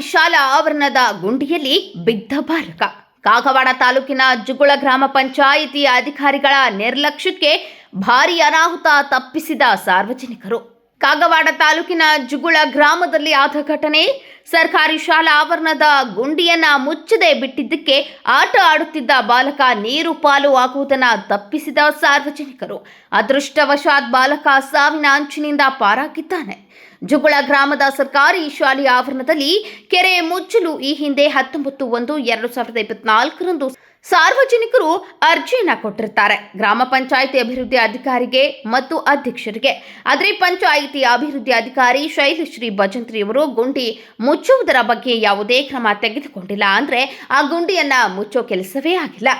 ಶಾಲಾ ಆವರಣದ ಗುಂಡಿಯಲ್ಲಿ ಬಿದ್ದ ಬಾಲಕ. ಕಾಗವಾಡ ತಾಲೂಕಿನ ಜುಗುಳ ಗ್ರಾಮ ಪಂಚಾಯಿತಿ ಅಧಿಕಾರಿಗಳ ನಿರ್ಲಕ್ಷ್ಯಕ್ಕೆ ಭಾರಿ ಅನಾಹುತ ತಪ್ಪಿಸಿದ ಸಾರ್ವಜನಿಕರು. ಕಾಗವಾಡ ತಾಲೂಕಿನ ಜುಗುಳ ಗ್ರಾಮದಲ್ಲಿ ಆದ ಘಟನೆ ಸರ್ಕಾರಿ ಶಾಲಾ ಆವರಣದ ಗುಂಡಿಯನ್ನ ಮುಚ್ಚದೆ. ಬಿಟ್ಟಿದ್ದಕ್ಕೆ ಆಟ ಆಡುತ್ತಿದ್ದ ಬಾಲಕ ನೀರು ಪಾಲು ಆಗುವುದನ್ನ ತಪ್ಪಿಸಿದ ಸಾರ್ವಜನಿಕರು. ಅದೃಷ್ಟವಶಾತ್ ಬಾಲಕ ಸಾವಿನ ಅಂಚಿನಿಂದ ಪಾರಾಗಿದ್ದಾನೆ. ಜುಗುಳ ಗ್ರಾಮದ ಸರ್ಕಾರಿ ಶಾಲೆಯ ಆವರಣದಲ್ಲಿ ಕೆರೆ ಮುಚ್ಚಲು ಈ ಹಿಂದೆ ಹತ್ತೊಂಬತ್ತು ಒಂದು ಎರಡು ಸಾವಿರದ ಇಪ್ಪತ್ನಾಲ್ಕರಂದು ಸಾರ್ವಜನಿಕರು ಅರ್ಜಿಯನ್ನ ಕೊಟ್ಟಿರ್ತಾರೆ. ಗ್ರಾಮ ಪಂಚಾಯಿತಿ ಅಭಿವೃದ್ಧಿ ಅಧಿಕಾರಿಗೆ ಮತ್ತು ಅಧ್ಯಕ್ಷರಿಗೆ. ಆದರೆ ಪಂಚಾಯಿತಿ ಅಭಿವೃದ್ಧಿ ಅಧಿಕಾರಿ ಶೈಲಶ್ರೀ ಭಜಂತ್ರಿಯವರು ಗುಂಡಿ ಮುಚ್ಚುವುದರ ಬಗ್ಗೆ ಯಾವುದೇ ಕ್ರಮ ತೆಗೆದುಕೊಂಡಿಲ್ಲ ಅಂದ್ರೆ ಆ ಗುಂಡಿಯನ್ನ ಮುಚ್ಚೋ ಕೆಲಸವೇ ಆಗಿಲ್ಲ.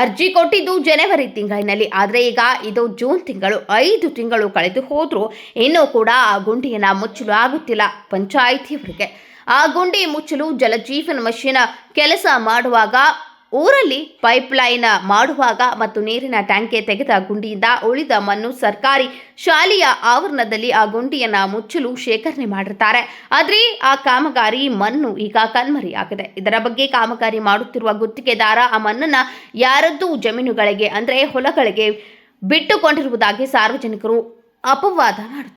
ಅರ್ಜಿ ಕೊಟ್ಟಿದ್ದು ಜನವರಿ ತಿಂಗಳಿನಲ್ಲಿ, ಆದರೆ ಈಗ ಇದು ಜೂನ್ ತಿಂಗಳು, ಐದು ತಿಂಗಳು ಕಳೆದು ಹೋದರೂ ಇನ್ನೂ ಕೂಡ ಆ ಗುಂಡಿಯನ್ನು ಮುಚ್ಚಲು ಆಗುತ್ತಿಲ್ಲ ಪಂಚಾಯಿತಿಯವರಿಗೆ. ಆ ಗುಂಡಿ ಮುಚ್ಚಲು ಜಲಜೀವನ ಮಷೀನ್ ಕೆಲಸ ಮಾಡುವಾಗ ಊರಲ್ಲಿ ಪೈಪ್ಲೈನ್ ಮಾಡುವಾಗ ಮತ್ತು ನೀರಿನ ಟ್ಯಾಂಕೆ ತೆಗೆದ ಗುಂಡಿಯಿಂದ ಉಳಿದ ಮಣ್ಣು ಸರ್ಕಾರಿ ಶಾಲೆಯ ಆವರಣದಲ್ಲಿ ಆ ಗುಂಡಿಯನ್ನ ಮುಚ್ಚಲು ಶೇಖರಣೆ ಮಾಡಿರ್ತಾರೆ. ಆದರೆ ಆ ಕಾಮಗಾರಿ ಮಣ್ಣು ಈಗ ಕಣ್ಮರೆಯಾಗಿದೆ. ಇದರ ಬಗ್ಗೆ ಕಾಮಗಾರಿ ಮಾಡುತ್ತಿರುವ ಗುತ್ತಿಗೆದಾರ ಆ ಮಣ್ಣನ್ನ ಯಾರದ್ದೂ ಜಮೀನುಗಳಿಗೆ ಅಂದರೆ ಹೊಲಗಳಿಗೆ ಬಿಟ್ಟುಕೊಂಡಿರುವುದಾಗಿ ಸಾರ್ವಜನಿಕರು ಅಪವಾದ ಮಾಡುತ್ತಾರೆ